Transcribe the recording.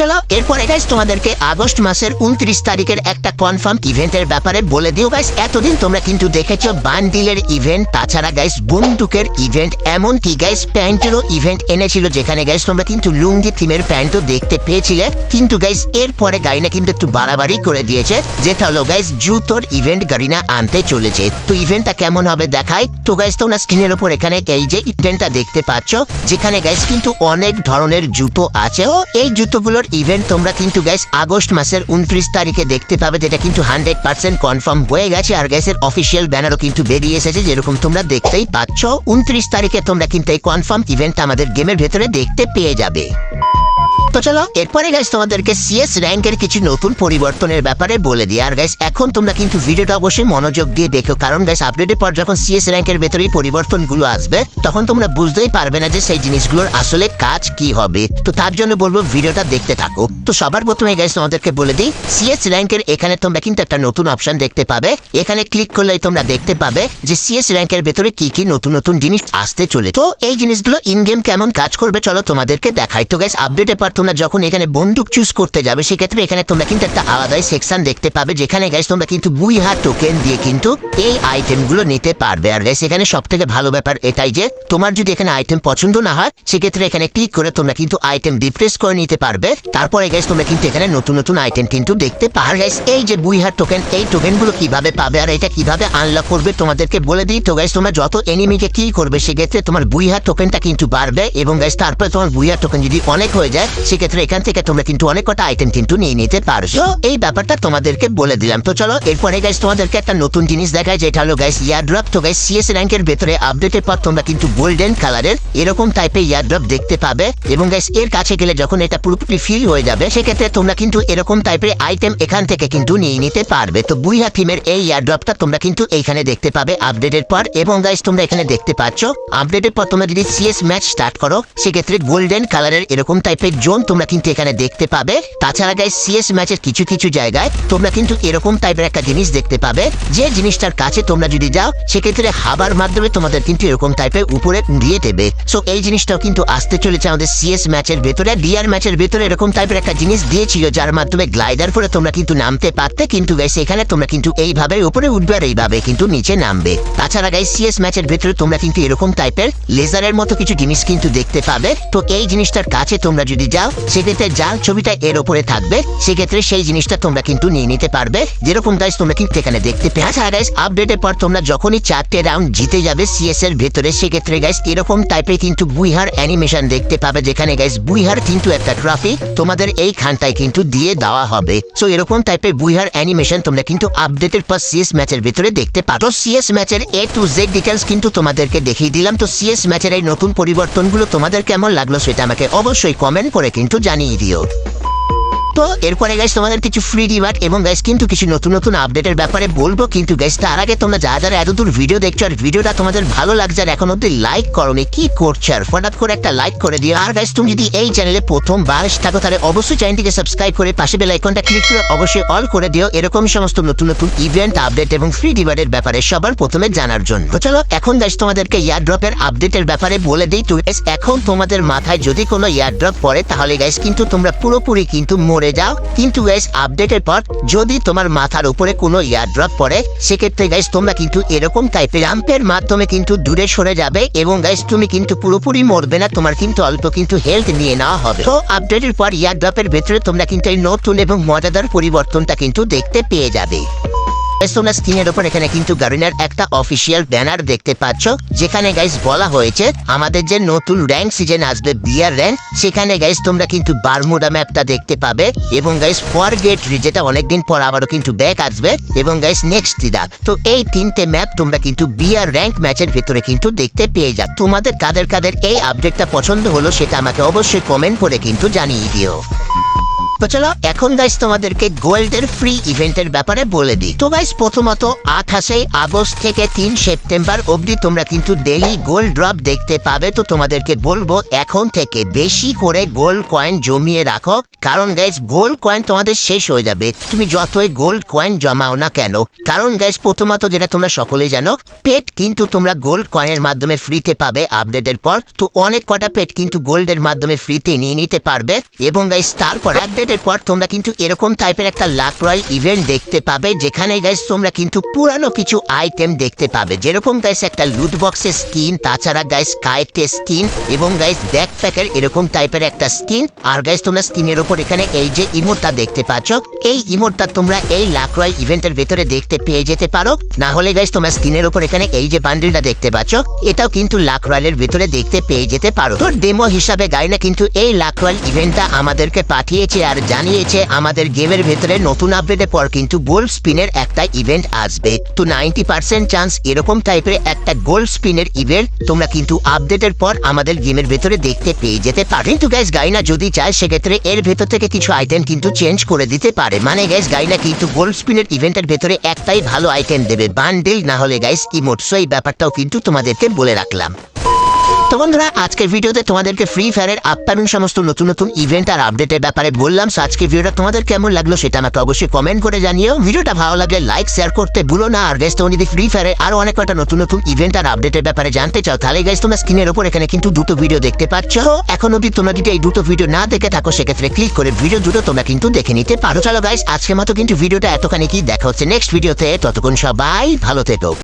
চলো, এরপরে গাইস তোমাদেরকে আগস্ট মাসের উনত্রিশ তারিখের একটা কনফার্ম ইভেন্টের ব্যাপারে বলে দিও গাইস এতদিন তোমরা কিন্তু দেখেছ বান্ডিলের ইভেন্ট তাছাড়া গাইস বন্দুকের ইভেন্ট এমনকি গাইস প্যান্টেরও ইভেন্ট এনেছিল যেখানে গাইস তোমরা কিন্তু লুঙ্গি থিমের প্যান্টও দেখতে পেয়েছিলে। কিন্তু গাইস এরপরে গাড়িনা কিন্তু একটু বাড়াবাড়ি করে দিয়েছে, যেটা হলো গাইস জুতোর ইভেন্ট গাড়িনা আনতে চলেছে। তো ইভেন্টটা কেমন হবে দেখাই। তো গাইস তোমরা স্ক্রিনের উপর এখানে এই যে ইভেন্টটা দেখতে পাচ্ছ, যেখানে গাইস কিন্তু অনেক ধরনের জুতো আছে। ও, এই জুতোগুলোর ইভেন্ট তোমরা কিন্তু গ্যাস আগস্ট মাসের উনত্রিশ তারিখে দেখতে পাবে যেটা কিন্তু হান্ড্রেড পার্সেন্ট কনফার্ম হয়ে গেছে। আর গ্যাসের অফিসিয়াল ব্যানারও কিন্তু বেরিয়ে এসেছে, যেরকম তোমরা দেখতেই পাচ্ছ। উনত্রিশ তারিখে তোমরা কিন্তু এই কনফার্ম ইভেন্ট আমাদের গেমের ভেতরে দেখতে পেয়ে যাবে। তো চলো, এরপরে গাইস তোমাদেরকে সিএস র্যাঙ্কের কিছু নতুন পরিবর্তনের ব্যাপারে বলে দিই। আর গাইস এখন তোমরা কিন্তু ভিডিওটা অবশ্যই মনোযোগ দিয়ে দেখো, কারণ গাইস আপডেটের পর যখন সিএস র্যাঙ্কের ভেতরেই পরিবর্তনগুলো আসবে, তখন তোমরা বুঝতেই পারবে না যে সেই জিনিসগুলোর আসলে কাজ কি হবে। তো তার জন্য বলব ভিডিওটা দেখতে থাকো। তো সবার প্রথমে গাইস তোমাদেরকে বলে দিই সিএস র্যাঙ্কের এখানে তোমরা কিন্তু একটা নতুন অপশন দেখতে পাবে। এখানে ক্লিক করলেই তোমরা দেখতে পাবে যে সিএস র্যাঙ্কের ভেতরে কি কি নতুন নতুন জিনিস আসতে চলে তো এই জিনিসগুলো ইন গেম কেমন কাজ করবে, চলো তোমাদেরকে দেখাই। তো গাইস আপডেটের পর তোমরা যখন এখানে বন্দুক চুজ করতে যাবে, সেক্ষেত্রে এখানে তোমরা কিন্তু একটা আলাদাই সেকশন দেখতে পাবে, যেখানে গাইস তোমরা কিন্তু বুই হাত টোকেন দিয়ে কিন্তু এই আইটেমগুলো নিতে পারবে। আর গাইস এখানে সব থেকে ভালো ব্যাপার এটাই যে, তোমার যদি এখানে আইটেম পছন্দ না হয়, সেক্ষেত্রে এখানে ক্লিক করে তোমরা কিন্তু আইটেম রিফ্রেশ করে নিতে পারবে। তারপরে গাইস তোমরা কিন্তু এখানে নতুন নতুন আইটেম কিন্তু দেখতে পার গাইস এই যে বুই হাত টোকেন এই টোকেনগুলো কীভাবে পাবে আর এটা কীভাবে আনলক করবে তোমাদেরকে বলে দিই। তো গাইস তোমরা যত এনিমিকে কি করবে, সেক্ষেত্রে তোমার বুই হাত টোকেনটা কিন্তু বাড়বে এবং গাইস তারপরে তোমার বুই হাত টোকেন যদি অনেক হয়ে যায় সেক্ষেত্রে এখান থেকে তোমরা কিন্তু অনেক কটা আইটেম কিন্তু নিয়ে নিতে পারছ। এই ব্যাপারটা তোমাদেরকে বলে দিলাম। তো চলো এরপরে গাইস তোমাদেরকে একটা নতুন জিনিস দেখায় যেটা হলো গাইস ইয়ারড্রপ তো গাইস সিএস র্যাঙ্কের ভেতরে আপডেটের পর তোমরা কিন্তু গোল্ডেন কালারের এরকম টাইপের ইয়ারড্রপ দেখতে পাবে। এবং গাইস এর কাছে গেলে যখন এটা পুরোপুরি ফিল হয়ে যাবে সেক্ষেত্রে তোমরা কিন্তু এরকম টাইপের আইটেম এখান থেকে কিন্তু নিয়ে নিতে পারবে। তো বুইহা থিমের এই ইয়ারড্রপটা তোমরা কিন্তু এইখানে দেখতে পাবে আপডেটের পর। এবং গাইস তোমরা এখানে দেখতে পাচ্ছ আপডেটের পর তোমরা যদি সিএস ম্যাচ স্টার্ট করো সেক্ষেত্রে গোল্ডেন কালারের এরকম টাইপের জোন তোমরা কিন্তু এখানে দেখতে পাবে। তাছাড়া গাইস সিএস ম্যাচের কিছু কিছু জায়গায় তোমরা কিন্তু এরকম টাইপের একটা জিনিস দেখতে পাবে। যে জিনিসটার কাছে তোমরা যদি যাও, সেক্ষেত্রে হাবার মাধ্যমে তোমাদের কিন্তু এরকম টাইপের উপরে দিয়ে দেবে। সো এই জিনিসটাও কিন্তু আসতে চলেছে আমাদের সিএস ম্যাচের ভেতরে। ডিআর ম্যাচের ভেতরে এরকম টাইপের একটা জিনিস দিয়েছিল, যার মাধ্যমে গ্লাইডার করে তোমরা কিন্তু নামতে পারতে। কিন্তু গাইস এখানে তোমরা কিন্তু এইভাবে উপরে উঠবে আর এইভাবে কিন্তু নিচে নামবে। তাছাড়া গাইস সিএস ম্যাচের ভেতরে তোমরা কিন্তু এরকম টাইপের লেজারের মতো কিছু জিনিস কিন্তু দেখতে পাবে। তো এই জিনিসটার কাছে তোমরা যদি যাও সেক্ষেত্রে যার ছবিটা এর উপরে থাকবে, সেক্ষেত্রে সেই জিনিসটা তোমরা কিন্তু নিয়ে নিতে পারবে। যেরকম গাইস তোমরা কিন্তু এখানে দেখতে পেয়ে আচ্ছা গাইস আপডেটের পর তোমরা যখনই চারটে রাউন্ড জিতে যাবে সিএস এর ভেতরে, সেক্ষেত্রে গাইস এরকম টাইপের কিন্তু বুইহার অ্যানিমেশন দেখতে পাবে, যেখানে গাইস বুইহার কিন্তু একটা ট্রফি তোমাদের এই খানটায় কিন্তু দিয়ে দেওয়া হবে। সো এরকম টাইপের বুইহার অ্যানিমেশন তোমরা কিন্তু আপডেটের পর সিএস ম্যাচের ভেতরে দেখতে পারো সিএস ম্যাচের এ টু জেড ডিটেলস কিন্তু তোমাদেরকে দেখিয়ে দিলাম। তো সিএস ম্যাচের এই নতুন পরিবর্তনগুলো তোমাদের কেমন লাগল সেটা আমাকে অবশ্যই কমেন্ট করে কিন্তু জানিয়ে দিও। তো এরপরে গাইস তোমাদের কিছু ফ্রি রিওয়ার্ড এবং গাইস কিন্তু কিছু নতুন নতুন আপডেটের ব্যাপারে বলব। কিন্তু গাইস তার আগে তোমরা যারা যারা এতদূর ভিডিও দেখছ আর ভিডিওটা তোমাদের ভালো লাগছে আর এখন অব্দি লাইক করোনি কি করছ? আর ফটাফট করে একটা লাইক করে দিও। আর গাইস তুমি যদি এই চ্যানেলে প্রথম বার থাকো, তাহলে অবশ্যই চ্যানেলটিকে সাবস্ক্রাইব করে পাশে বেল আইকনটা ক্লিক করে অবশ্যই অল করে দিও। এরকম সমস্ত নতুন নতুন ইভেন্ট আপডেট এবং ফ্রি রিওয়ার্ডের ব্যাপারে সবার প্রথমে জানার জন্য। তো চলো, এখন গাইস তোমাদেরকে ইয়ারড্রপের আপডেটের ব্যাপারে বলে দিই। তো এখন তোমাদের মাথায় যদি কোনো ইয়ারড্রপ পড়ে, তাহলে গাইস কিন্তু তোমরা পুরোপুরি কিন্তু মরে যাও। কিন্তু গাইস আপডেটের পর যদি তোমার মাথার উপরে কোনো ইয়ারড্রপ পড়ে, সেক্ষেত্রে গাইস তোমরা কিন্তু এরকম টাইপের রাম্পের মাধ্যমে কিন্তু দূরে সরে যাবে এবং গাইস তুমি কিন্তু পুরোপুরি মরবে না, তোমার কিন্তু অল্প কিন্তু হেলথ নিয়ে নেওয়া হবে। তো আপডেটের পর ইয়ারড্রপের ভেতরে তোমরা কিন্তু এই নতুন এবং মজাদার পরিবর্তনটা কিন্তু দেখতে পেয়ে যাবে। তোমরা স্ক্রিনের উপর এখানে কিন্তু গার্ডিনার একটা অফিসিয়াল ব্যানার দেখতে পাচ্ছ। যেখানে গাইস বলা হয়েছে, আমাদের যে নতুন র্যাঙ্ক সিজন আসবে বিয়ার র্যাঙ্ক সেখানে গাইস তোমরা কিন্তু বারমুডা ম্যাপটা দেখতে পাবে এবং গাইস ফর গেট যেটা অনেকদিন পর আবারও কিন্তু ব্যাক আসবে এবং গাইস নেক্সট দিদা। তো এই তিনটে ম্যাপ তোমরা কিন্তু বিয়ার র্যাঙ্ক ম্যাচের ভেতরে কিন্তু দেখতে পেয়ে যাও তোমাদের কাদের কাদের এই আপডেটটা পছন্দ হলো সেটা আমাকে অবশ্যই কমেন্ট করে কিন্তু জানিয়ে দিও। তো চলো, এখন গাইস তোমাদেরকে গোল্ডের ফ্রি ইভেন্টের ব্যাপারে বলে দিই। তো গাইস প্রথমত আঠাশে আগস্ট থেকে তিন সেপ্টেম্বর অবধি তোমরা কিন্তু ডেইলি গোল্ড ড্রপ দেখতে পাবে। তো তোমাদেরকে বলব, এখন থেকে বেশি করে গোল্ড কয়েন জমিয়ে রাখো। কারণ গোল্ড কয়েন তোমাদের শেষ হয়ে যাবে। তুমি যতই গোল্ড কয়েন জমাও না কেন, কারণ গাইস প্রথমত যেটা তোমরা সকলেই জানো পেট কিন্তু তোমরা গোল্ড কয়েনের মাধ্যমে ফ্রিতে পাবে আপডেটের পর। তো অনেক কটা পেট কিন্তু গোল্ডের মাধ্যমে ফ্রিতে নিয়ে নিতে পারবে। এবং গাইস তারপর আপডেটের পর তোমরা কিন্তু এরকম টাইপের একটা লাখ রয় ইভেন্ট দেখতে পাবে, যেখানে গাইস তোমরা কিন্তু পুরানো কিছু আইটেম দেখতে পাবে। যেরকম গাইস একটা লুট বক্সের স্কিন তাছাড়া গাইস কাইটের স্কিন এবং গাইস ব্যাকপ্যাকের এরকম টাইপের একটা স্কিন আর গাইস তোমরা স্কিনের উপর এখানে এই যে ইমোটটা দেখতে পাচ্ছ, এই ইমোটটা তোমরা এই লাখ রয় ইভেন্টের ভেতরে দেখতে পেয়ে যেতে পারো। না হলে গাইস তোমরা স্কিনের উপর এখানে এই যে বান্ডিলটা দেখতে পাচ্ছ, এটাও কিন্তু লাখ রয়্যালের ভেতরে দেখতে পেয়ে যেতে পারো। তো ডেমো হিসাবে গাইনা কিন্তু এই লাখ রয়্যাল ইভেন্টটা আমাদেরকে পাঠিয়েছে আর জানিয়েছে, আমাদের গেমের ভেতরে নতুন আপডেটের পর কিন্তু গোল্ড স্পিনের একটা ইভেন্ট আসবে। তো নাইনটি পার্সেন্ট চান্স এরকম টাইপের একটা গোল্ড স্পিনের ইভেন্ট তোমরা কিন্তু আপডেটের পর আমাদের গেমের ভেতরে দেখতে পেয়ে যেতে পারে। কিন্তু গ্যাস গাইনা যদি চায়, সেক্ষেত্রে এর ভেতর থেকে কিছু আইটেম কিন্তু চেঞ্জ করে দিতে পারে। মানে গ্যাস গাইনা কিন্তু গোল্ড স্পিনের ইভেন্টের ভেতরে একটাই ভালো আইটেম দেবে। বান্ডেল না হলে গাইস ইমোট সো এই ব্যাপারটাও কিন্তু তোমাদেরকে বলে রাখলাম। তো বন্ধুরা, আজকের ভিডিওতে তোমাদেরকে ফ্রি ফায়ারের আপকামিং সমস্ত নতুন নতুন ইভেন্ট আর আপডেটের ব্যাপারে বললাম। সো আজকের ভিডিওটা তোমাদের কেমন লাগল সেটা আমাকে অবশ্যই কমেন্ট করে জানিও। ভিডিওটা ভালো লাগলে লাইক শেয়ার করতে ভুলো না। আর গাইস তোমার যদি ফ্রি ফায়ারের আরও অনেক কটা নতুন নতুন ইভেন্ট আর আপডেটের ব্যাপারে জানতে চাও, তাহলে গাইস তোমরা স্ক্রিনের উপর এখানে কিন্তু দুটো ভিডিও দেখতে পাচ্ছ। এখন অব্দি তোমরা যদি এই দুটো ভিডিও না দেখে থাকো, সেক্ষেত্রে ক্লিক করে ভিডিও দুটো তোমরা কিন্তু দেখে নিতে পারো। চলো গাইস আজকের মতো কিন্তু ভিডিওটা এতখানি কি? দেখা হচ্ছে নেক্সট ভিডিওতে ততক্ষণ সবাই ভালো থেকো।